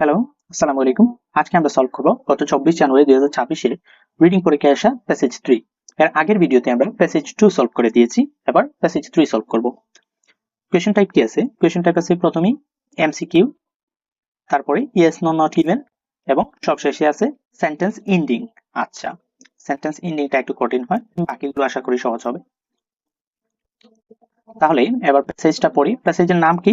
Hello আসসালামু আলাইকুম। আজকে আমরা সলভ করব গত চব্বিশ জানুয়ারি দুই হাজার রিডিং পরীক্ষায় আসা প্যাসেজ থ্রি এর আগের ভিডিওতে আমরা প্যাসেজ টু সলভ করে দিয়েছি, এবার প্যাসেজ থ্রি সলভ করব। কোয়েশন টাইপ কি আছে? কোয়েশন টাইপ আছে প্রথমেই এমসিকিউ তারপরে ইয়েস নন নট ইভেন এবং সবশেষে আছে সেন্টেন্স ইন্ডিং আচ্ছা সেন্টেন্স ইন্ডিংটা একটু কঠিন হয়, বাকিগুলো আশা করি সহজ হবে। তাহলে এবার প্যাসেজটা পড়ি। প্যাসেজের নাম কি?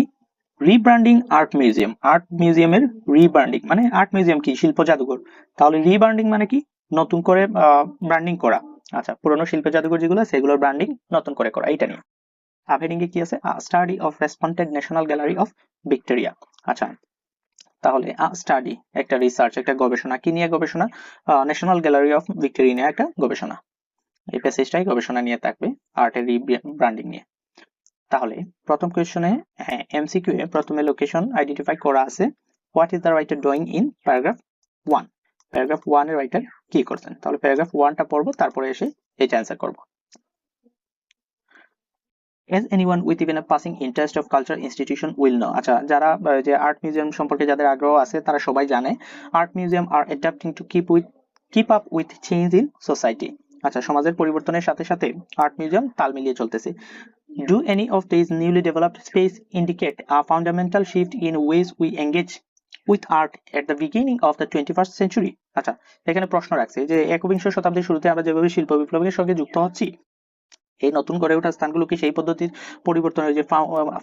রিব্র্যান্ডিং আর্ট মিউজিয়াম আর্ট মিউজিয়ামের রিব্র্যান্ডিং মানে আর্ট মিউজিয়াম কি? শিল্প জাদুঘর। তাহলে রিব্র্যান্ডিং মানে কি? নতুন করে ব্র্যান্ডিং করা। আচ্ছা পুরনো শিল্প জাদুঘর যেগুলো সেগুলোর ব্র্যান্ডিং নতুন করে করা। এইটা নিয়ে। সাবহেডিং এ কি আছে? Study of responded national gallery of Victoria আচ্ছা তাহলে স্টাডি একটা রিসার্চ একটা গবেষণা। কি নিয়ে গবেষণা? ন্যাশনাল গ্যালারি অফ ভিক্টোরিয়া নিয়ে একটা গবেষণা। এই প্যাসেজটাই গবেষণা নিয়ে থাকবে আর্টের রিব্র্যান্ডিং নিয়ে। তাহলে প্রথম কোয়েশনে এমসিকিউ এ প্রথমে লোকেশন আইডেন্টিফাই করা আছে। What is the writer doing in paragraph one paragraph ওয়ানের রাইটার কি করছেন? তাহলে প্যারাগ্রাফ ওয়ানটা পড়ব, তারপরে এসে এইটা অ্যান্সার করব। As anyone with even a passing interest of culture institution will know আচ্ছা যারা যে আর্ট মিউজিয়াম সম্পর্কে যাদের আগ্রহ আছে, তারা সবাই জানে art museum R adapting to keep with keep up with change in society আচ্ছা সমাজের পরিবর্তনের সাথে সাথে আর্ট মিউজিয়াম তাল মিলিয়ে চলতেছে। Do any of these newly developed space indicate a fundamental shift in ways we engage with art at the beginning of the 21st century? আচ্ছা এখানে প্রশ্ন রাখছে যে একবিংশ শতাব্দীর শুরুতে আমরা যেভাবে শিল্প বিপ্লবের সঙ্গে যুক্ত হচ্ছি, এই নতুন গড়ে ওঠা স্থানগুলো কি সেই পদ্ধতির পরিবর্তনের যে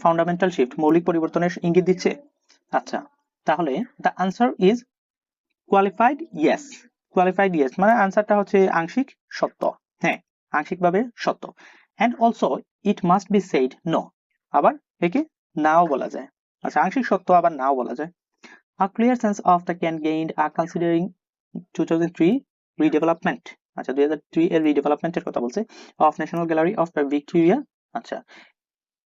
ফাউন্ডামেন্টাল শিফট মৌলিক পরিবর্তনের ইঙ্গিত দিচ্ছে? আচ্ছা তাহলে the answer is qualified yes qualified yes মানে আনসারটা হচ্ছে আংশিক সত্য। হ্যাঁ আংশিকভাবে সত্য। And also it must be said no আবার একে নাও বলা যায়। আচ্ছা আংশিক সত্য আবার নাও বলা যায়। A clear sense of the can gain a considering two thousand redevelopment আচ্ছা দুই হাজার থ্রি এর রিডেভেলপমেন্টের কথা বলছে। Of national gallery of Victoria আচ্ছা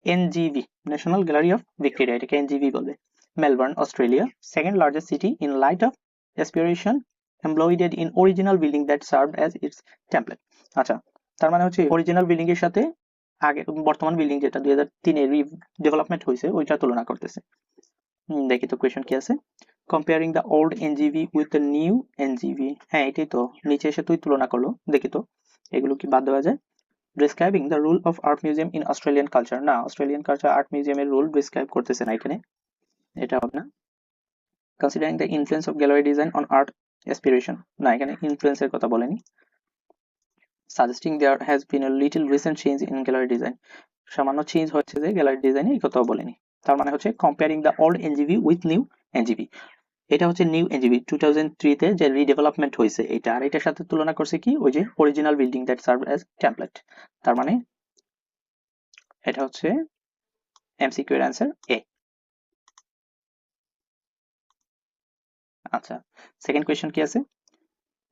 NGV national gallery of Victoria এটাকে এনজিভি বলবে। Melbourne Australia second largest city in light of aspiration employed in original building that serve as its template আচ্ছা তার মানে হচ্ছে অরিজিনাল বিল্ডিং এর সাথে আগে, বর্তমান বিল্ডিং যেটা দুই হাজার তিনে ডেভেলপমেন্ট হয়েছে, ওইটা তুলনা করতেছে। দেখি তো কোয়েশন কি আছে? Comparing the old NGV with the new NGV হ্যাঁ এটাই তো, নিচে এসে তুই তুলনা করল, দেখি তো, এগুলো কি বাদ দেওয়া যায়? Describing the role of art museum in Australian culture না অস্ট্রেলিয়ান কালচার আর্ট মিউজিয়ামের রুল ডিসক্রাইব করতেছে না এখানে, এটা হবে না। Considering the influence of gallery design on art aspiration না, এখানে ইনফ্লুয়েন্সের কথা বলেনি। Suggesting there has been a little recent change in gallery design. সামান্য চেঞ্জ হচ্ছে যে গ্যালারি ডিজাইনে এই কথাও বলেনি। তার মানে হচ্ছে comparing the old NGB with new NGB এটা হচ্ছে নিউ এনজিবি টু থাউজেন্ড যে রিডেভেলপমেন্ট হয়েছে এটা, আর এটার সাথে তুলনা করছে কি? ওই যে original building that serve as template তার মানে এটা হচ্ছে এমসিকিউ অ্যান্সার এ আচ্ছা সেকেন্ড কোয়েশ্চেন কি আছে?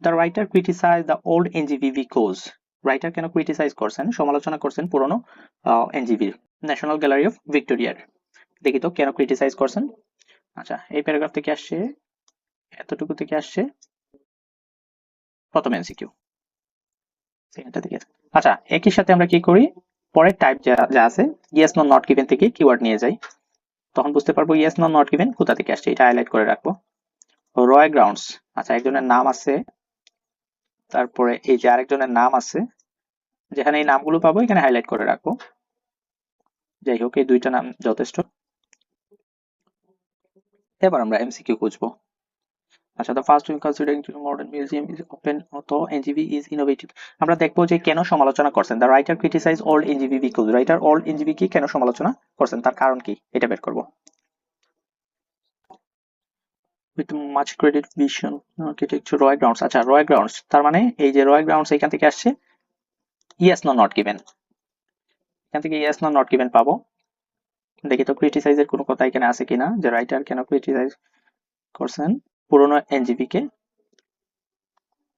The writer criticise the old NGV because writer কেন ক্রিটিসাইজ করছেন? সমালোচনা করছেন পুরনো এনজিভির ন্যাশনাল গ্যালারি অফ ভিক্টোরিয়ার দেখি তো কেন ক্রিটিসাইজ করছেন? আচ্ছা এই প্যারাগ্রাফ থেকে আসছে, এতটুকু থেকে আসছে। প্রথম এনসিকিউ আচ্ছা একই সাথে আমরা কি করি? পরের টাইপ যা আছে ইয়েস নন নট গিভেন থেকে কিওয়ার্ড নিয়ে যাই। তখন বুঝতে পারব ইয়েস নন নট গিভেন কোথা থেকে আসছে? এটা হাইলাইট করে রাখব। রয় গ্রাউন্ডস আচ্ছা একজনের নাম আছে তারপরে এই যে আরেকজনের নাম আছে, যেখানে এই নামগুলো পাবো, এখানে হাইলাইট করে রাখব। যাই হোক, এই দুইটা নাম যথেষ্ট। এবার আমরা এমসিকিউ খুঁজবো। আচ্ছা the first considering to modern museum is open অতো এনজিবি ইজ ইনোভেটিভ আমরা দেখব যে কেন সমালোচনা করছেন। Writer criticise old NGV because writer old NGV কি কেন সমালোচনা করছেন? তার কারণ কি? এটা বের করব। With much credit vision architecture Roy Grounds আচ্ছা রয় গ্রাউন্ডস তার মানে এই যে রয় গ্রাউন্ডস এখান থেকে আসছে ইয়েস নো নট গিভেন এখান থেকে ইয়েস নো নট গিভেন পাবো। দেখি তো ক্রিটিসাইজের কোনো কথা এখানে আছে কিনা, যে রাইটার কেন ক্রিটিসাইজ করছেন? পুরনো এনজিপি কে?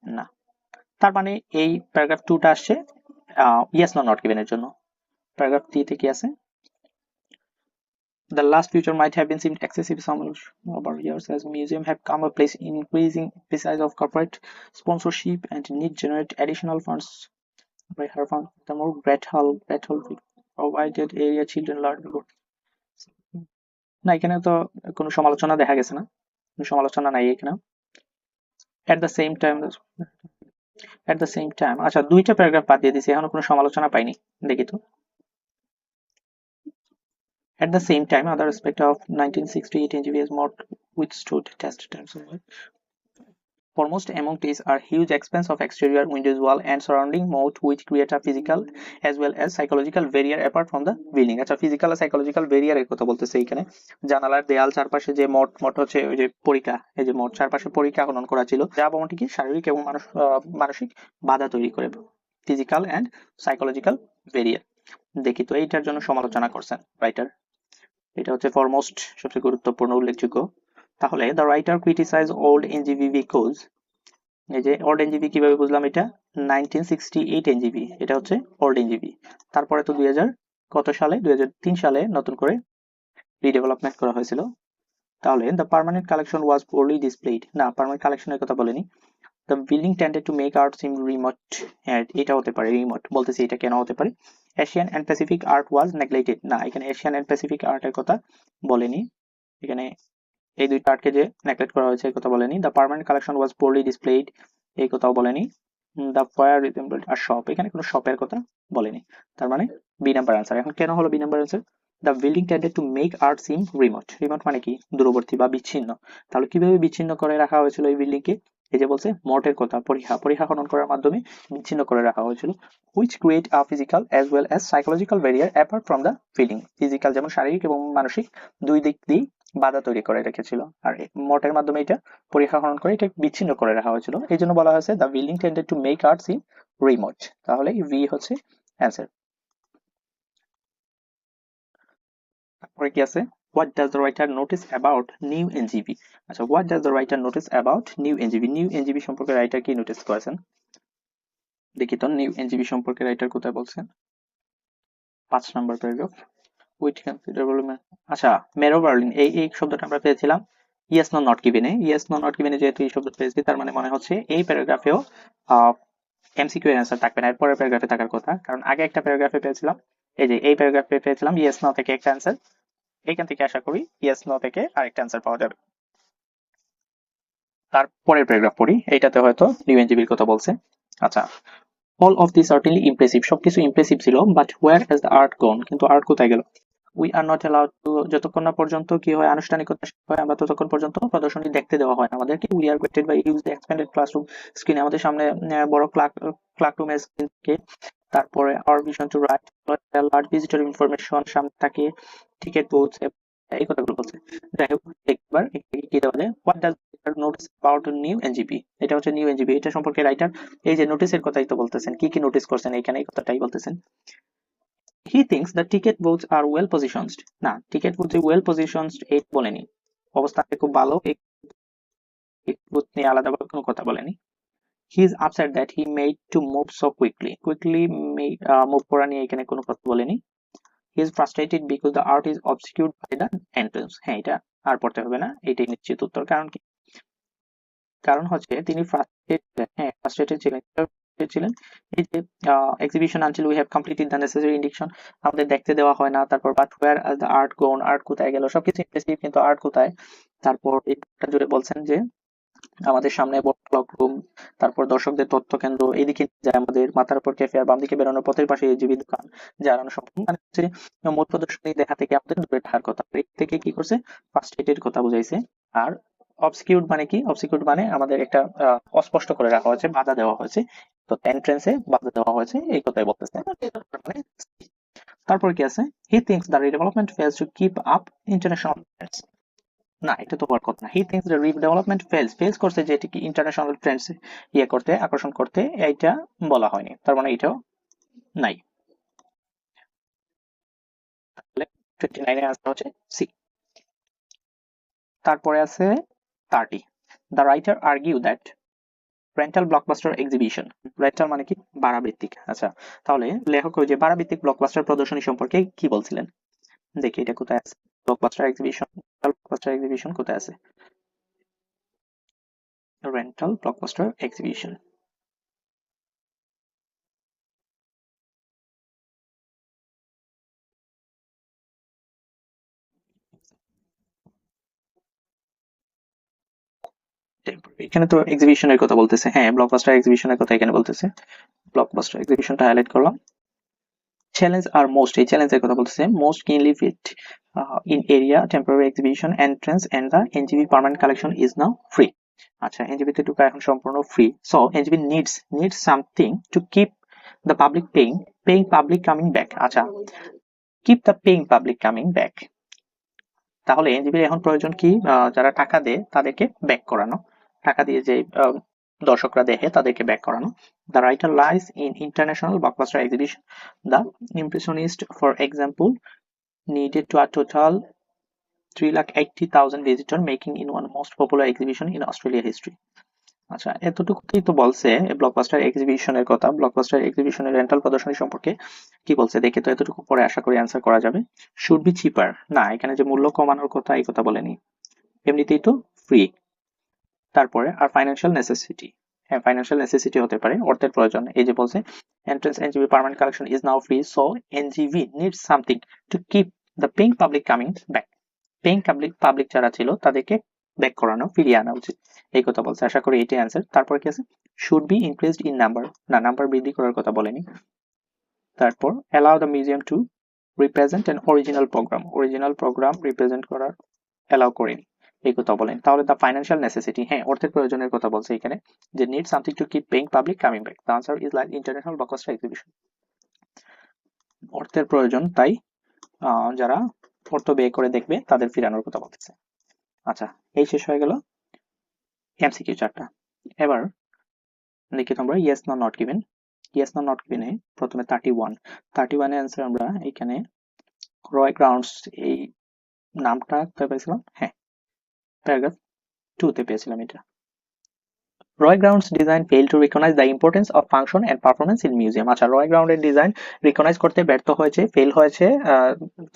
না। তার মানে এই প্যারাগ্রাফ টুটা আসছে ইয়েস নো নট গিভেনের জন্য। প্যারাগ্রাফ থ্রি থেকে আছে? The last future might have been seemed excessive some over years as museum have come a place in increasing size of corporate sponsorship and need generate additional funds by her fund. The more Brethal Brethal provided area children learn before. না এখানে তো কোনো সমালোচনা দেখা গেছে না কোনো সমালোচনা নাই এখানে at the same time at the same time আচ্ছা দুইটা প্যারাগ্রাফ বাদ দিয়ে দিয়েছি এখনও কোনো সমালোচনা পাইনি দেখি তো At the same time, other aspect of 1968 NGV has not withstood test of life. Foremost among these are huge expanse of exterior windows wall and surrounding moat which create a physical as well as psychological barrier apart from the building আচ্ছা physical আর psychological barrier এর কথা বলতেছে এইখানে জানালার দেয়াল চারপাশে যে মঠ মঠ হচ্ছে ওই যে পরীক্ষা এই যে মঠ চারপাশে পরীক্ষা খনন করা ছিল যা ভবনটি কি শারীরিক এবং মানসিক বাধা তৈরি করে ফিজিক্যাল অ্যান্ড সাইকোলজিক্যাল ব্যারিয়ার দেখি তো এইটার জন্য সমালোচনা করছেন রাইটার এটা হচ্ছে ফরমোস্ট সবচেয়ে গুরুত্বপূর্ণ উল্লেখযোগ্য। তাহলে the writer criticise old NGV because এই যে ওল্ড এনজিবি কীভাবে বুঝলাম এটা? নাইনটিন সিক্সটি এইট এনজিবি এটা হচ্ছে ওল্ড এনজিবি তারপরে তো দুই হাজার কত সালে? দুই হাজার তিন সালে নতুন করে রিডেভেলপমেন্ট করা হয়েছিল। তাহলে the permanent collection was poorly displayed না পার্মানেন্ট কালেকশনের কথা বলেনি। The building tended to make art seem remote এটা হতে পারে রিমোট বলতেছি এটা কেন হতে পারে? Asian and Pacific art was neglected না, এখানে এশিয়ান অ্যান্ড প্যাসিফিক আর্টের কথা বলেনি। এখানে এই দুইটা আর্টকে যে নেগলেক্ট করা হয়েছে, এই কথা বলেনি। The permanent collection was poorly displayed এই কথাও বলেনি। দ্য ফায়ার আর শপ এখানে কোনো শপের কথা বলেনি। তার মানে বি নাম্বার আনসার এখন কেন হলো B number answer the building tended to make art seem remote remote মানে কি? দূরবর্তী বা বিচ্ছিন্ন। তাহলে কীভাবে বিচ্ছিন্ন করে রাখা হয়েছিল এই বিল্ডিং কে? এই যে বলছে? মঠের কথা। পরীক্ষা। পরীক্ষা খনন করার মাধ্যমে বিচ্ছিন্ন করে রাখা হয়েছিল। Which create a physical as well as psychological barrier apart from the feeling physical যেমন শারীরিক এবং মানসিক দুই দিক দিয়ে বাধা তৈরি করে রেখেছিল। আর মঠের মাধ্যমে এটা পরীক্ষা খনন করে এটা বিচ্ছিন্ন করে রাখা হয়েছিল। এই জন্য বলা হয়েছে the building tended to make arts in remote তাহলে ভি হচ্ছে অ্যান্সার তারপরে কি আছে? What does the writer notice about new NGB আচ্ছা what does the writer notice about new NGB new NGB সম্পর্কে রাইটার কি নোটিস করেছেন? দেখি তো নিউ এনজিবি সম্পর্কে রাইটার কোথায় বলছেন? পাঁচ নম্বর প্যারাগ্রাফ উইথ কনসিডারেবল আচ্ছা মেরো বার্লিন এই এই শব্দটা আমরা পেয়েছিলাম। ইয়েস নো নট গিভেনে ইয়েস নো নট গিভেনে যেহেতু এই শব্দ পেয়েছি, তার মানে মনে হচ্ছে এই প্যারাগ্রাফেও এমসিকিউ এর অ্যান্সার থাকবে না। এর পরের প্যারাগ্রাফে থাকার কথা। কারণ আগে একটা প্যারাগ্রাফে পেয়েছিলাম। এই যে, এই প্যারাগ্রাফে পেয়েছিলাম। ইয়েস নো থেকে একটা অ্যান্সার এখান থেকে আশা করি ইয়েস নো থেকে আরেকটা অ্যান্সার পাওয়া যাবে। তারপরের প্যারাগ্রাফ পড়ি, এইটাতে হয়তো নিউ এনজিবির কথা বলছে। আচ্ছা all of this certainly impressive সবকিছু ইমপ্রেসিভ ছিল but where has the art gone কিন্তু আর্ট কোথায় গেল? We are not allowed to যতক্ষণ না পর্যন্ত কি হয়, আনুষ্ঠানিকতা হয়, আমরা ততক্ষণ পর্যন্ত প্রদর্শনী দেখতে দেওয়া হয় না আমাদেরকে। We are greeted by huge the expanded classroom স্ক্রিনে আমাদের সামনে বড় ক্লাক ক্লাসরুমের স্ক্রিন থেকে। তারপরে our vision to write large visitor information সামনে থাকে টিকেট বুথ এই কথাগুলো বলছে। যাই হোক, একবার কি দেওয়া যায়? What does notice about new NGP এটা হচ্ছে নিউ এনজিপি এটা সম্পর্কে রাইটার এই যে নোটিসের কথাই তো বলতেছেন। কি কি নোটিস করছেন এখানে এই কথাটাই বলতেছেন। He thinks the ticket booths are well positioned না টিকেট বুথ ওয়েল পজিশনড এই বলেনি। অবস্থাটা খুব ভালো booth move so quickly quickly move করা নিয়ে এখানে কোনো কথা বলেনি। He art is obscured by the হ্যাঁ এটা আর পড়তে হবে না, এটাই নিশ্চিত উত্তর। কারণ কি? কারণ হচ্ছে তিনি ফ্রাস্ট্রেটেড হ্যাঁ ফ্রাস্ট্রেটেড ছিলেন। ছিলেন। এই যে exhibition until we have completed the necessary induction আমাদের দেখতে দেওয়া হয় না, তারপর but where has the art gone art কোথায় গেল? সবকিছু ইমপ্রেসিভ কিন্তু আর্ট কোথায়? তারপর এটা জুড়ে বলছেন যে, আমাদের সামনে ক্লক রুম তারপর দর্শকদের তথ্য কেন্দ্র, এইদিকে যায় আমাদের মাথার উপর ক্যাফে আর বাম দিকে বেরোনোর পথের পাশে জিবি দোকান, যার সম্পূর্ণ মানে হচ্ছে মোট প্রদর্শনী দেখা থেকে আমাদের দূরে থাকার কথা। এর থেকে কি করছে? ফার্স্ট এডের কথা বুঝাইছে। আর অবসকিউড মানে কি? অবসকিউড মানে আমাদের একটা অস্পষ্ট করে রাখা হয়েছে, বাধা দেওয়া হয়েছে। তো এন্ট্রেন্সে বাধা দেওয়া হয়েছে, এই কথাই বলতেছে। তারপর কি আছে? He thinks the redevelopment fails to keep up international trends না, এটা তো হওয়ার কথা না। He thinks the redevelopment fails fails করছে যে এটি কি ইন্টারন্যাশনাল ট্রেন্ডস ইয়ে করতে, আকর্ষণ করতে, এইটা বলা হয়নি। তার মানে এটাও নাই। টোয়েন্টি নাইনের আনসার হচ্ছে সি তারপরে আছে thirty the writer argue that rental blockbuster exhibition rental মানে কি? বারাবৃত্তিক। আচ্ছা তাহলে লেখক ওই যে বারাবৃত্তিক ব্লকবাস্টার প্রদর্শনী সম্পর্কে কি বলছিলেন? দেখি এটা কোথায় আছে। ব্লকবাস্টার এক্সিবিশন ব্লকবাস্টার এক্সিবিশন কোথায় আছে? রেন্টাল ব্লকবাস্টার এক্সিবিশন টেম্পোরারি এখানে তো এক্সিবিশনের কথা বলতেছে। হ্যাঁ ব্লকবাস্টার এক্সিবিশনের কথা এখানে বলতেছে। ব্লকবাস্টার এক্সিবিশনটা হাইলাইট করলাম। চ্যালেঞ্জ আর মোস্ট এই চ্যালেঞ্জের কথা বলতেছে। Most keenly fit in area temporary exhibition entrance and the NGB permanent collection is now free আচ্ছা এনজিবিতে ঢুকা এখন সম্পূর্ণ free so NGB needs needs something to keep the public paying paying public coming back আচ্ছা keep the paying public coming back তাহলে এনজিবির এখন প্রয়োজন কি? যারা টাকা দেয়, তাদেরকে ব্যাক করানো। টাকা দিয়ে যে দর্শকরা দেখে তাদেরকে ব্যাক করানো। The writer lies in international blockbuster exhibition the impressionist for example needed to a total 3,80,000 visitor making in one most popular exhibition in Australia history. আচ্ছা এতটুকুতেই তো বলছে ব্লকবাস্টার এক্সিবিশনের কথা। ব্লকবাস্টার এক্সিবিশনের রেন্টাল প্রদর্শনী সম্পর্কে কি বলছে? দেখে তো এতটুকু পরে আশা করি অ্যান্সার করা যাবে। শুড বি চিপার না এখানে যে মূল্য কমানোর কথা এই কথা বলেনি। এমনিতেই তো ফ্রি তারপরে আর ফাইন্যান্সিয়াল নেসেসিটি হ্যাঁ ফাইন্যান্সিয়াল নেসেসিটি হতে পারে, অর্থের প্রয়োজন এই যে বলছে entrance NGB permanent collection is now free so NGB needs something to keep the paying public coming back paying public public যারা ছিল, তাদেরকে ব্যাক করানো, ফিরিয়ে আনা উচিত। এই কথা বলছে। আশা করি এটাই অ্যান্সার তারপর কি আছে? Should be increased in number না নাম্বার বৃদ্ধি করার কথা বলেনি। তারপর allow the museum to represent an original programme original programme represent করার অ্যালাউ করেনি এই কথা বলেন। তাহলে দ্য ফাইন্যান্সিয়াল নেসেসিটি হ্যাঁ অর্থের প্রয়োজনের কথা বলছে এখানে, যে need something to keep paying public coming back the answer is like international blockbuster exhibition অর্থের প্রয়োজন, তাই যারা অর্থ ব্যয় করে দেখবে, তাদের ফিরানোর কথা বলতেছে। আচ্ছা এই শেষ হয়ে গেল এমসিকিউ চারটা এবার দেখি তোমরা yes no not given yes no not গিভেনে প্রথমে থার্টি ওয়ান থার্টি ওয়ানের আমরা এখানে রয় গ্রাউন্ডস এই নামটা পেয়েছিলাম হ্যাঁ প্যারাগ্রাফ টু তে পেয়েছিলাম এটা। Roy Grounds design fail to recognise the importance of function and performance in museum আচ্ছা রয় গ্রাউন্ডের ডিজাইন রিকগনাইজ করতে ব্যর্থ হয়েছে ফেল হয়েছে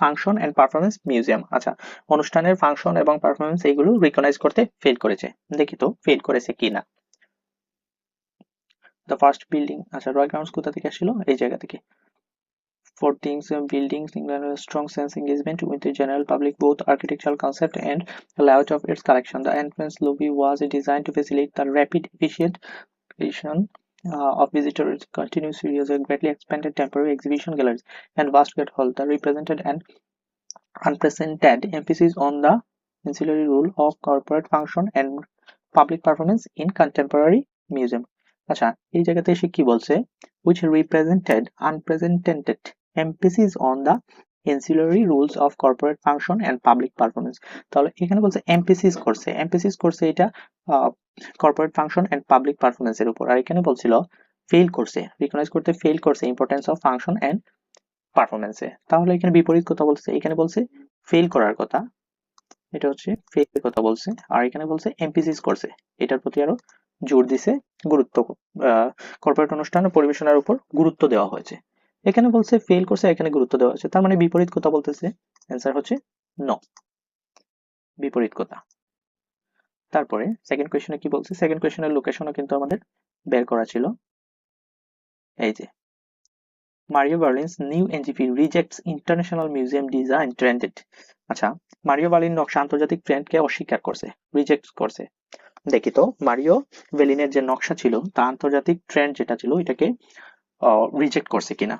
ফাংশন এন্ড পারফরমেন্স মিউজিয়াম আচ্ছা অনুষ্ঠানের ফাংশন এবং পারফরমেন্স এইগুলো রিকগনাইজ করতে ফেল করেছে। দেখি তো ফেল করেছে কিনা। দ্য ফার্স্ট বিল্ডিং আচ্ছা রয় গ্রাউন্ডস কোথা থেকে আসছিল? এই জায়গা থেকে। for things uh, buildings England has a strong sense engagement with the general public both architectural concept and layout of its collection the entrance lobby was designed to facilitate the rapid efficient creation uh, of visitors continuous series of greatly expanded temporary exhibition galleries and vast great hall that represented an unprecedented emphasis on the ancillary role of corporate function and public performance in contemporary museum আচ্ছা এই জায়গাতে এসে কি বলছে which represented unprecedented emphasis on the ancillary rules of corporate function and public performance. তাহলে এখানে বলছে emphasis করছে। emphasis করছে এটা corporate function and public performance এর উপর। আর এখানে বলছিল ফেল করছে। রিকগনাইজ করতে ফেল করছে ইম্পর্টেন্স অফ ফাংশন এন্ড পারফরমেন্সে তাহলে এখানে বিপরীত কথা বলছে। এখানে বলছে ফেল করার কথা। এটা হচ্ছে ফেল কথা বলছে। আর এখানে বলছে এমপিসিস করছে। এটার প্রতি আরও জোর দিছে গুরুত্ব কর্পোরেট অনুষ্ঠান ও পরিবেশনার উপর গুরুত্ব দেওয়া হয়েছে। এখানে বলছে ফেল করছে, এখানে গুরুত্ব দেওয়া হয়েছে। তার মানে বিপরীত কথা বলতেছে। অ্যান্সার হচ্ছে নো বিপরীত কথা। তারপরে সেকেন্ড কোয়েশনে কি বলছে? সেকেন্ড কোয়েশনের লোকেশনও কিন্তু আমাদের বের করা ছিল। এই যে Mario Berlin's new NGP rejects international museum design trended আচ্ছা মারিও বার্লিন নকশা আন্তর্জাতিক ট্রেন্ডকে অস্বীকার করছে রিজেক্ট করছে। দেখি তো মারিও বেলিনের যে নকশা ছিল, তা আন্তর্জাতিক ট্রেন্ড যেটা ছিল, এটাকে রিজেক্ট করছে কিনা?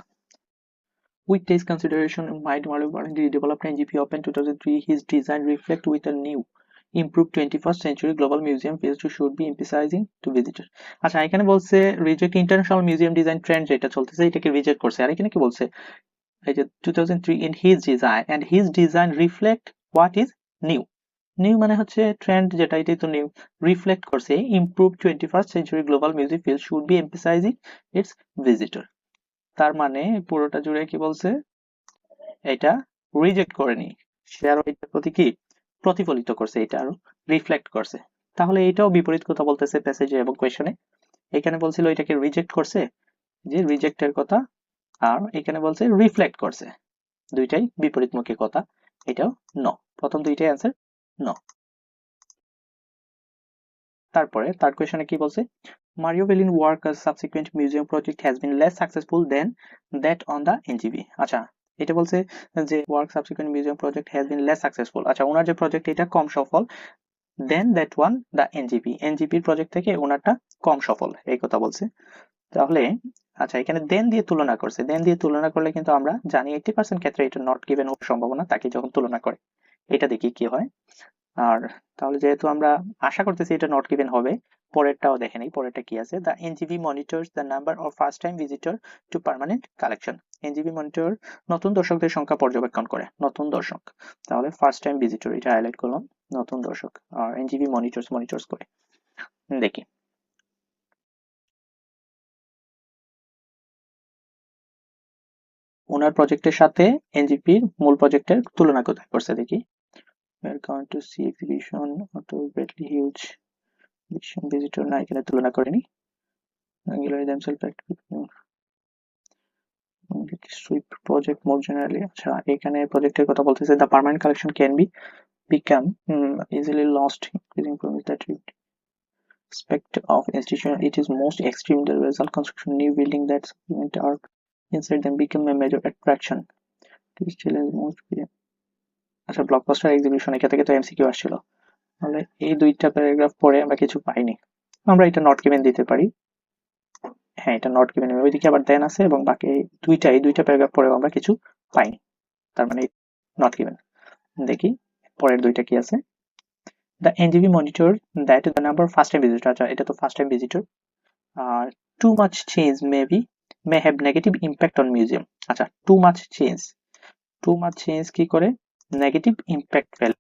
With this consideration, might Mario Barney redeveloped NGP Open 2003, his design reflect with a new improved 21st century global museum phase should be emphasizing to visitors আচ্ছা এখানে বলছে reject international museum design trend যেটা চলতেছে এটাকে reject করছে আর এখানে কি বলছে এই যে 2003 in his design and his design reflect what is new new মানে হচ্ছে ট্রেন্ড যেটা এটাই তো নিউ রিফ্লেক্ট করছে improve twenty first century global music field should be emphasising its visitor তার মানে পুরোটা জুড়ে কি বলছে? এটা রিজেক্ট করেনি সে আরও এটার প্রতি কি? প্রতিফলিত করছে এটা আরও রিফ্লেক্ট করছে। তাহলে এটাও বিপরীত কথা বলতেছে প্যাসেজে এবং কোয়েশনে এখানে বলছিল এটাকে রিজেক্ট করছে? যে রিজেক্টের কথা, আর এখানে বলছে রিফ্লেক্ট করছে। দুইটাই বিপরীতমুখী কথা, এটাও ন প্রথম দুইটাই অ্যান্সার ন তারপরে থার্ড কোয়েশনে কি বলছে? Mario Bellin work as subsequent museum project has been less successful than that on the NGV আচ্ছা এটা বলছে যে work subsequent museum project has been less successful আচ্ছা ওনার যে প্রজেক্ট এটা কম সফল than that one the NGP এনজিপির project থেকে ওনারটা কম সফল, এই কথা বলছে। তাহলে আচ্ছা এখানে দেন দিয়ে তুলনা করছে। দেন দিয়ে তুলনা করলে কিন্তু আমরা জানি এইটি পার্সেন্ট ক্ষেত্রে এটা নট গিভেন হওয়ার সম্ভাবনা, তাকে যখন তুলনা করে, এটা দেখি কি হয়। আর তাহলে যেহেতু আমরা আশা করতেছি এটা নট গিভেন হবে, পরেরটাও দেখে নেই, পরেরটা কি আছে? The NGB monitors the number of first time visitor to permanent collection NGB monitor নতুন দর্শকদের সংখ্যা পর্যবেক্ষণ করে, নতুন দর্শক। তাহলে ফার্স্ট টাইম ভিজিটর এটা হাইলাইট করলাম, নতুন দর্শক, আর এনজিবি মনিটরস মনিটরস করে। দেখি। ওনার প্রজেক্টের সাথে এনজিপির মূল প্রজেক্টের তুলনা কোথায় করছে দেখি। We are going to see exhibition auto greatly huge exhibition visitor না এখানে তুলনা করেনি angular themselves sweep project more generally আচ্ছা এখানে প্রজেক্টের কথা বলতেছে the permanent collection can be become um, easily lost increasing from that aspect of institution it is most extreme the result construction new building that are inside them become a major attraction this challenge most আচ্ছা blockbuster exhibition এখান থেকে তো MCQ আসছিল। তাহলে এই দুইটা paragraph পরে আমরা কিছু পাইনি। আমরা এটা নট গিভেন দিতে পারি। হ্যাঁ এটা নট গিভেন ওইদিকে আবার দেন আছে এবং বাকি দুইটা, এই দুইটা প্যারাগ্রাফ পরেও আমরা কিছু পাইনি। তার মানে নট গিভেন দেখি, পরের দুইটা কি আছে? The NGB monitor that the number first time visitor আচ্ছা এটা তো first time visitor R too much change may be may have negative impact on museum আচ্ছা too much change too much change কি করে? নেগেটিভ ইম্প্যাক্ট ফেল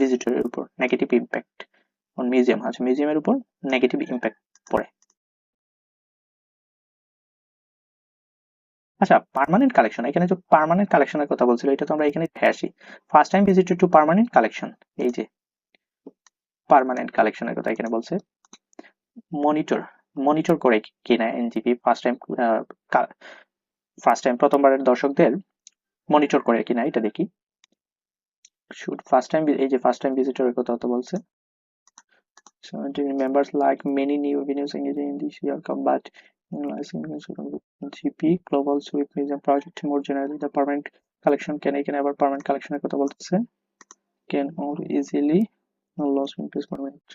ভিজিটরের উপর negative impact museum আচ্ছা মিউজিয়ামের উপর নেগেটিভ ইম্প্যাক্ট পড়ে। আচ্ছা পার্মানেন্ট কালেকশন এখানে যে পার্মানেন্ট কালেকশনের কথা বলছিল, এটা তো আমরা এখানে দেখে আসি। First time visited to permanent collection এই যে পার্মানেন্ট কালেকশনের কথা এখানে বলছে। মনিটর মনিটর করে কিনা NGP first time first time প্রথমবারের দর্শকদের মনিটর করে কিনা, এটা দেখি। শুড ফার্স্ট টাইম এই যে ফার্স্ট টাইম ভিজিটরের কথা তো বলছে So members like many new venues engaging in this year come but GP Global Sweep Museum Project more generally the permanent collection can এখানে আবার permanent collection এর কথা বলতেছে can all easily lost in place permanent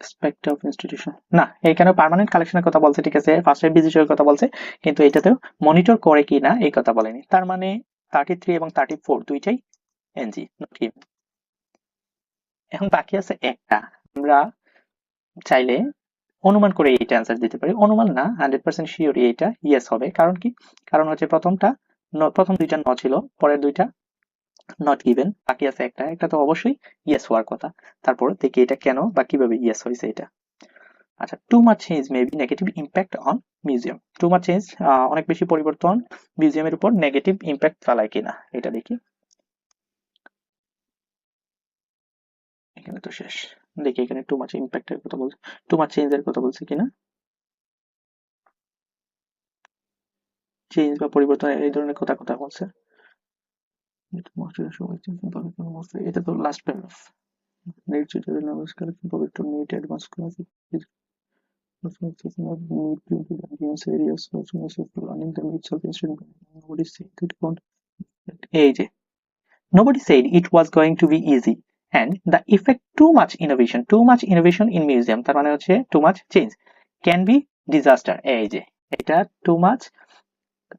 aspect of institution না এখানে permanent কালেকশনের কথা বলছে ঠিক আছে ফার্স্ট টাইম ভিজিটরের কথা বলছে কিন্তু এটাতেও মনিটর করে কি না এই কথা বলেনি তার মানে থার্টি থ্রি এবং থার্টি ফোর দুইটাই এনজি এখন বাকি আছে একটা। আমরা চাইলে অনুমান করে এইটা অ্যান্সার দিতে পারি। অনুমান না হান্ড্রেড পার্সেন্ট শিওর এইটা ইয়েস হবে। কারণ কি? কারণ হচ্ছে প্রথমটা প্রথম দুইটা ন ছিল, পরের দুইটা নট গিভেন বাকি আছে একটা। একটা তো অবশ্যই ইয়েস হওয়ার কথা। তারপর দেখি এটা কেন বা কীভাবে ইয়েস হয়েছে এটা। আচ্ছা too much change may be negative impact on museum too much change অনেক বেশি পরিবর্তন মিউজিয়ামের উপর নেগেটিভ ইম্প্যাক্ট ফেলায় কিনা, এটা দেখি। এখানে তো শেষ। দেখি এখানে টু মাচ ইম্প্যাক্টের কথা বলছে টু মাচ চেঞ্জের কথা বলছে কিনা। চেঞ্জ বা পরিবর্তন, এই ধরনের কথা কথা বলছে। এটা তো লাস্ট প্যারাগ্রাফ নেক্সট টিউটোরিয়াল নমস্কার, Pabitra neat advance the the of nobody said it nobody said it was going to be easy and the effect too much innovation too much innovation in museum তার মানে হচ্ছে too much change can be disaster এই too much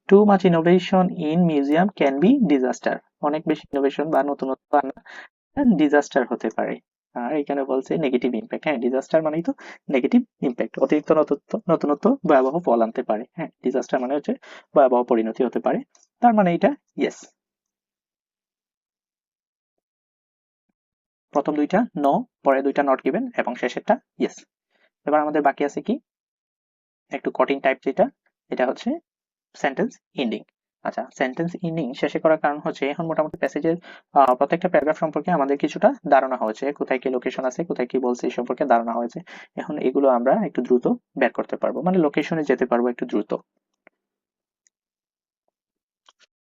too much innovation in museum can be disaster অনেক বেশি innovation বা হতে পারে আর এখানে বলছে নেগেটিভ ইম্প্যাক্ট হ্যাঁ ডিজাস্টার মানেই তো নেগেটিভ ইম্প্যাক্ট অতিরিক্ত নতুনত্ব ভয়াবহ ফল আনতে পারে। হ্যাঁ ডিজাস্টার মানে হচ্ছে ভয়াবহ পরিণতি হতে পারে। তার মানে এটা ইয়েস প্রথম দুইটা নো পরে দুইটা নট গিভেন এবং শেষেরটা ইয়েস এবার আমাদের বাকি আছে কি? একটু কঠিন টাইপ যেটা, এটা হচ্ছে সেন্টেন্স এন্ডিং আচ্ছা সেন্টেন্স ইন্ডিং শেষে করার কারণ হচ্ছে, এখন মোটামুটি প্যাসেজের প্রত্যেকটা প্যারাগ্রাফ সম্পর্কে আমাদের কিছুটা ধারণা হয়েছে। কোথায় কি লোকেশন আছে, কোথায় কি বলছে এই সম্পর্কে ধারণা হয়েছে। এখন এগুলো আমরা একটু দ্রুত বের করতে পারব। মানে লোকেশনে যেতে পারব একটু দ্রুত।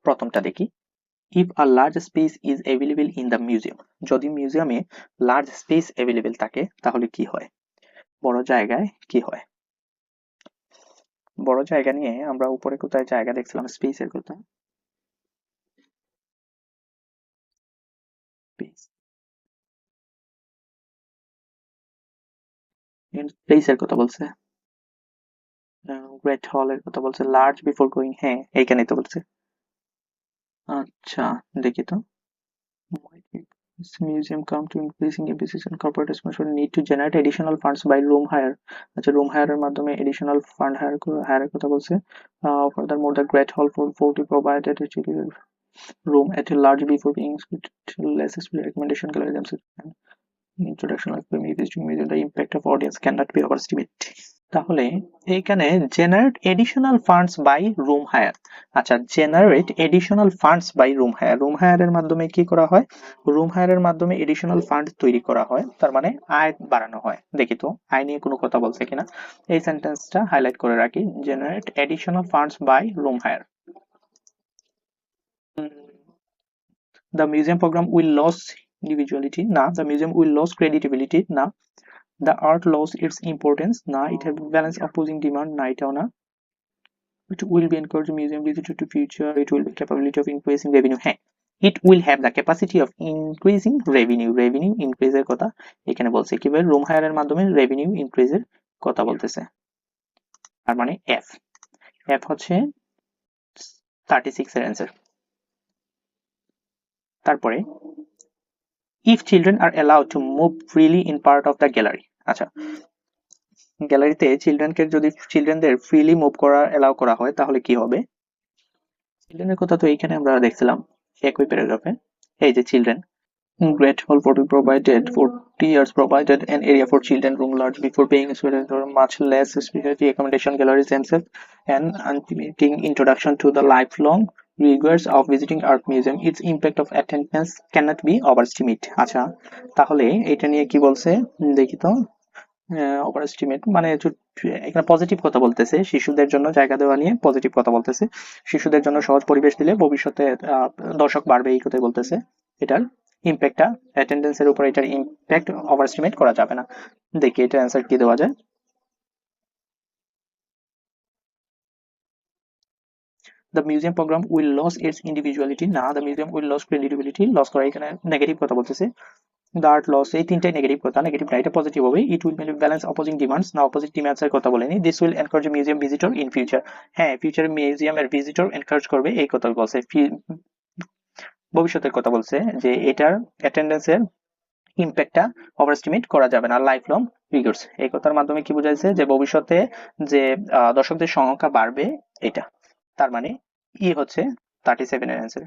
প্রথমটা দেখি। If a large space is available in the museum যদি মিউজিয়ামে লার্জ স্পেস অ্যাভেলেবল থাকে, তাহলে কি হয়? বড় জায়গায় কি হয়? বড় জায়গা নিয়ে আমরা উপরে কোথায় জায়গা দেখছিলাম স্পেসের কোথায়? স্পেসের কথা বলছে। গ্রেট হল এর কথা বলছে। লার্জ বিফোর গোয়িং হ্যাঁ এইখানে তো বলছে। আচ্ছা দেখি তো। Museum come to increasing emphasis on corporate responsibility need to generate additional funds by room hire আচ্ছা room hire এর মাধ্যমে additional fund hire hire কথা বলছে uh, furthermore the great hall for 40 provided a room at a large before being less recommendation gallery themselves introduction of the museum the impact of audience cannot be overestimated তাহলে এইখানে generate additional funds by room hire আচ্ছা generate additional funds by room hire room হায়ারের মাধ্যমে কি করা হয়? Room হায়ারের মাধ্যমে additional fund তৈরি করা হয়। তার মানে আয় বাড়ানো হয়। দেখি তো, আয় নিয়ে কোনো কথা বলছে কিনা। এই সেন্টেন্সটা হাইলাইট করে রাখি। Generate additional funds by room hire the museum programme will lose individuality না the museum will lose credibility না the art lost its importance না it have balance opposing demand না এটাও না it will be encourage museum visitor to future it will be capability of increasing revenue হ্যাঁ it will have the capacity of increasing revenue revenue increase এর কথা এখানে বলছে কীভাবে রুম হায়ারের মাধ্যমে increase এর কথা বলতেছে তার মানে f f হচ্ছে 36 এর অ্যান্সার তারপরে if children are allowed to move freely in part of the gallery আচ্ছা গ্যালারিতে চিলড্রেনকে যদি, চিলড্রেনদের ফ্রিলি মুভ করা অ্যালাউ করা হয়, তাহলে কি হবে? চিলড্রেনের কথা তো এইখানে আমরা দেখছিলাম, একই প্যারাগ্রাফে এই যে children, great hall for be provided, for T years provided an area for children room large before paying student for much less speciality accommodation gallery senses and intimidating introduction to the life long rigors of visiting art museum. Its impact of attendance cannot be overestimate. আচ্ছা তাহলে এটা নিয়ে কি বলছে? দেখি তো। Over estimate মানে এখানে পজিটিভ কথা বলতেছে। শিশুদের জন্য জায়গা দেওয়া নিয়ে পজিটিভ কথা বলতেছে। শিশুদের জন্য সহজ পরিবেশ দিলে ভবিষ্যতে দর্শক বাড়বে এই কথাই বলতেছে। এটার ইম্প্যাক্টটা অ্যাটেন্ডেন্সের উপর এটার ইম্প্যাক্ট ওভার এস্টিমেট করা যাবে না। দেখি এটা অ্যান্সার কি দেওয়া যায়। The museum program will lose its individuality. না, the museum will lose credibility loss করা এখানে নেগেটিভ কথা বলতেছে। The art loss এই তিনটাই নেগেটিভ কথা। নেগেটিভ না এটা পজিটিভ হবে। It will balance opposing demands না অপোজিট ডিমান্ডস কথা বলেনি। This will encourage museum visitor in future হ্যাঁ ফিউচার মিউজিয়াম এর ভিজিটর এনকারেজ করবে এই কথা বলছে। ভবিষ্যতের কথা বলছে যে এটার অ্যাটেন্ডেন্সের ইম্প্যাক্টটা ওভারএস্টিমেট করা যাবে না। লাইফ লং রিগার্স এই কথার মাধ্যমে কি বোঝাইছে যে ভবিষ্যতে যে দর্শকদের সংখ্যা বাড়বে এটা। তার মানে ই হচ্ছে থার্টি সেভেন এর অ্যান্সার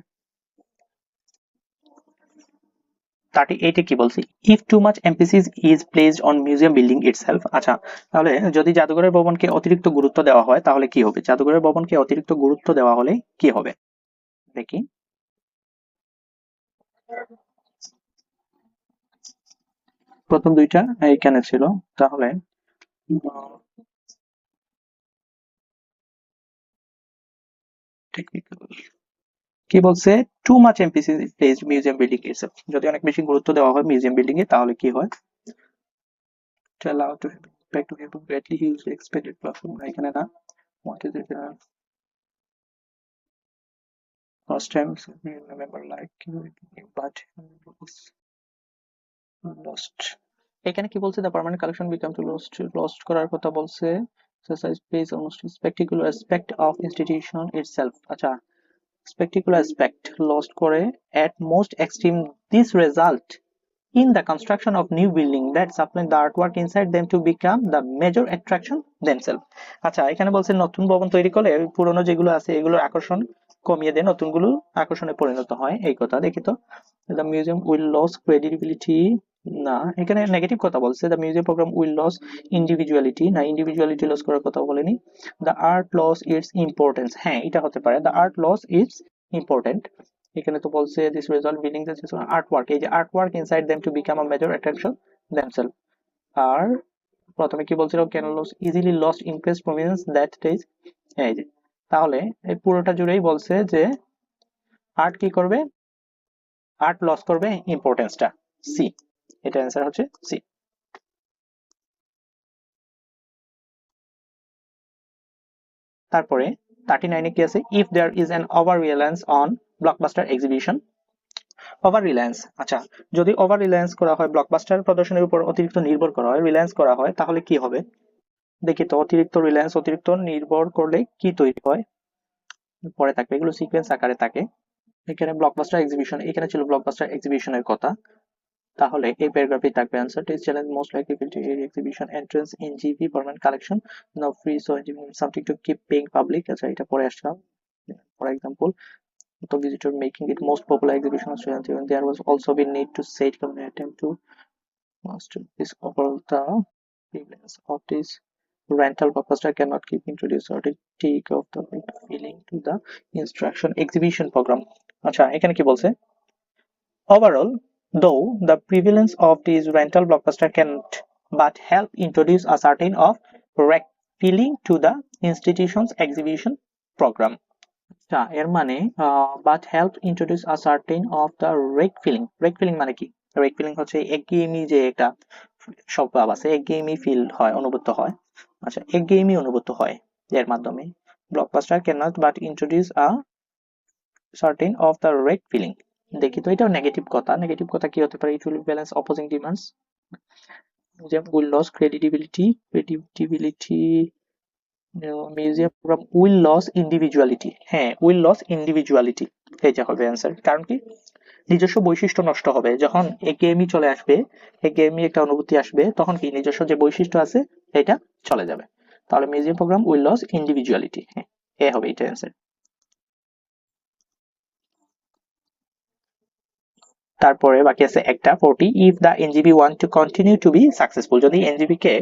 থার্টি এইটে কি বলছি? If too much emphasis is placed on museum building itself আচ্ছা তাহলে যদি জাদুঘরের ভবনকে অতিরিক্ত গুরুত্ব দেওয়া হয়, তাহলে কি হবে? জাদুঘরের ভবনকে অতিরিক্ত গুরুত্ব দেওয়া হলে কি হবে? দেখি। প্রথম দুইটা এইখানে ছিল, তাহলে কি বলছে? Too much emphasis placed museum building is যদি অনেক বেশি গুরুত্ব দেওয়া হয় মিউজিয়াম বিল্ডিং এ, তাহলে কি হয়? Tell out to back to have greatly huge expended platform এখানে না। What is it first time I remember like but lost এখানে কি বলছে? The permanent collection become to lost lost করার কথা বলছে। Exercise plays almost spectacular aspect of institution itself আচ্ছা spectacular aspect lost করে at most extreme this result in the construction of new building that supplement the artwork inside them to become the major attraction themselves আচ্ছা এখানে বলছে নতুন ভবন তৈরি করলে পুরনো যেগুলো আছে এগুলোর আকর্ষণ কমিয়ে দেয় নতুনগুলো আকর্ষণে পরিণত হয় এই কথা দেখি তো the museum will lose credibility না, এখানে নেগেটিভ কথা বলছে the museum programme will lose individuality না ইন্ডিভিজুয়ালিটি লস করার কথা বলেনি the art lose its importance হ্যাঁ এটা হতে পারে the art lose its important এখানে তো বলছে this result building this art work এই যে art work inside them to become a major attraction themselves আর প্রথমে কি বলছিল can lose easily lost increase prominence that stage এই যে, তাহলে এই পুরোটা জুড়েই বলছে যে আর্ট কি করবে আর্ট লস করবে ইম্পর্টেন্সটা সি এটা অ্যান্সার হচ্ছে সি তারপরে থার্টি নাইনে কি আছে? If there is an over reliance on blockbuster exhibition over reliance আচ্ছা যদি ওভার রিলায়েন্স করা হয় ব্লকবাস্টার প্রদর্শনের উপর অতিরিক্ত নির্ভর করা হয় রিলায়েন্স করা হয়, তাহলে কি হবে? দেখি তো, অতিরিক্ত রিলায়েন্স অতিরিক্ত নির্ভর করলে কি তৈরি হয়? পরে থাকবে, এগুলো সিকোয়েন্স আকারে থাকে। এখানে ব্লকবাস্টার এক্সিবিশন এখানে ছিল ব্লকবাস্টার এক্সিবিশনের কথা। তাহলে এই প্যারাগ্রাফে থাকবে answer this challenge most likely fill to exhibition entrance in GP permanent collection no free so something to keep paying public আচ্ছা এটা পরে আসলাম for example the visitor making it most popular exhibition of Australian theory. There was also been need to set an attempt to master this overall the prevalence of this rental blockbuster cannot keep introduce or take of the feeling to the instruction exhibition program আচ্ছা এখানে কি বলছে overall though the prevalence of these rental blockbuster cannot but help introduce a certain of feeling to the institution's exhibition program. আচ্ছা এর মানে but help introduce a certain of the wreck feeling wreck feeling মানে কি? Rake feeling হচ্ছে একঘেয়েমি যে একটা স্বভাব আছে, একঘেয়েমি ফিল হয়, অনুভূত হয়। আচ্ছা একঘেয়েমি অনুভূত হয় এর মাধ্যমে। Blockbuster can not but introduce a certain of the wreck feeling দেখি তো, এটাও নেগেটিভ কথা। নেগেটিভ কথা কি হতে পারে? It will balance opposing demands যেমন will lose credibility credibility museum programme will lose individuality হ্যাঁ উইল লস ইন্ডিভিজুয়ালিটি এটা হবে অ্যান্সার কারণ কি? নিজস্ব বৈশিষ্ট্য নষ্ট হবে। যখন এ একেএমই চলে আসবে একেএমই একটা অনুভূতি আসবে, তখন কি নিজস্ব যে বৈশিষ্ট্য আছে, এটা চলে যাবে। তাহলে museum program will lose individuality হ্যাঁ এ হবে এটা অ্যান্সার তারপরে বাকি আছে একটা forty if the NGB want to continue to be successful যদি এনজিবি কে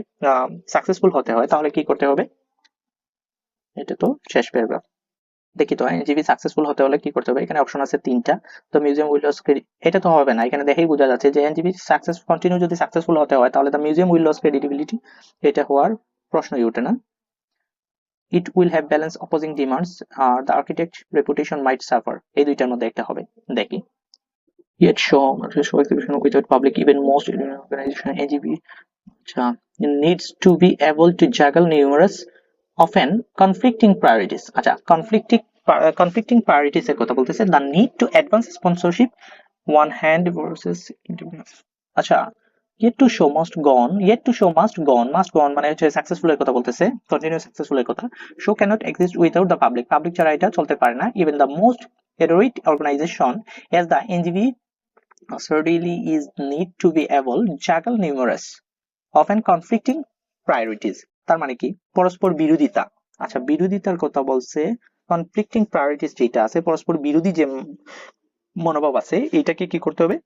সাকসেসফুল হতে হয়, তাহলে কি করতে হবে? এটা তো শেষ প্যারাগ্রাফ দেখি তো এনজিবি সাকসেসফুল হতে হলে কি করতে হবে? এখানে অপশন আছে তিনটা। তো মিউজিয়াম উইল লস এটা তো হবে না, এখানে দেখেই বোঝা যাচ্ছে যে এনজিবি সাকসেস কন্টিনিউ যদি সাকসেসফুল হতে হয়, তাহলে the museum will lose credibility এটা হওয়ার প্রশ্নই ওঠে না। It will have balance opposing demands R the architect reputation might suffer এই দুইটার মধ্যে একটা হবে। দেখি। Yet show show exhibition without public even most organization NGB uh, needs to be able to juggle numerous often conflicting priorities আচ্ছা conflicting conflicting priorities এর কথা বলতেছে the need to advance sponsorship one hand versus আচ্ছা yet to show must go on yet to show must go on must go on মানে হচ্ছে successful এর কথা বলতেছে কন্টিনিউ সাকসেসফুল এর কথা show cannot exist without the public public ছাড়া এটা চলতে পারে না even the most heroic organization as the NGB certainly is need to be able, juggle numerous often conflicting priorities. তার মানে কি? পরস্পর বিরোধিতা। আচ্ছা বিরোধিতার কথা বলছে কনফ্লিক্টিং প্রায়োরিটিস যেটা আছে, পরস্পর বিরোধী যে মনোভাব আছে, এটাকে কি করতে হবে?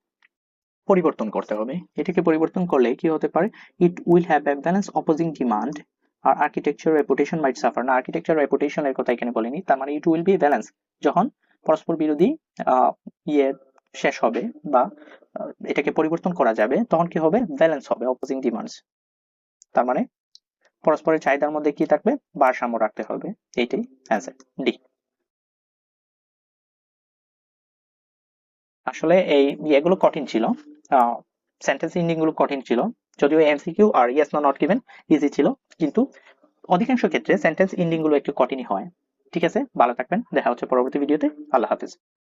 পরিবর্তন করতে হবে। এটাকে পরিবর্তন করলে কি হতে পারে? It will have a balance opposing demand R architecture reputation might suffer না আর্কিটেকচার রেপুটেশন এর কথা এখানে বলিনি। তার মানে ইট উইল বি ব্যালেন্স যখন পরস্পর বিরোধী ইয়ে শেষ হবে বা এটাকে পরিবর্তন করা যাবে, তখন কি হবে? ব্যালেন্স হবে অপোজিং ডিমান্ডস তার মানে পরস্পরের চাহিদার মধ্যে কি থাকবে? ভারসাম্য রাখতে হবে। এইটাই অ্যান্সার ডি আসলে এই ইয়েগুলো কঠিন ছিল। সেন্টেন্স ইন্ডিংগুলো কঠিন ছিল। যদিও এমসিকিউ আর ইয়েস নট গিভেন ইজি ছিল, কিন্তু অধিকাংশ ক্ষেত্রে সেন্টেন্স ইন্ডিংগুলো একটু কঠিনই হয়। ঠিক আছে? ভালো থাকবেন। দেখা হচ্ছে পরবর্তী ভিডিওতে আল্লাহ হাফিজ।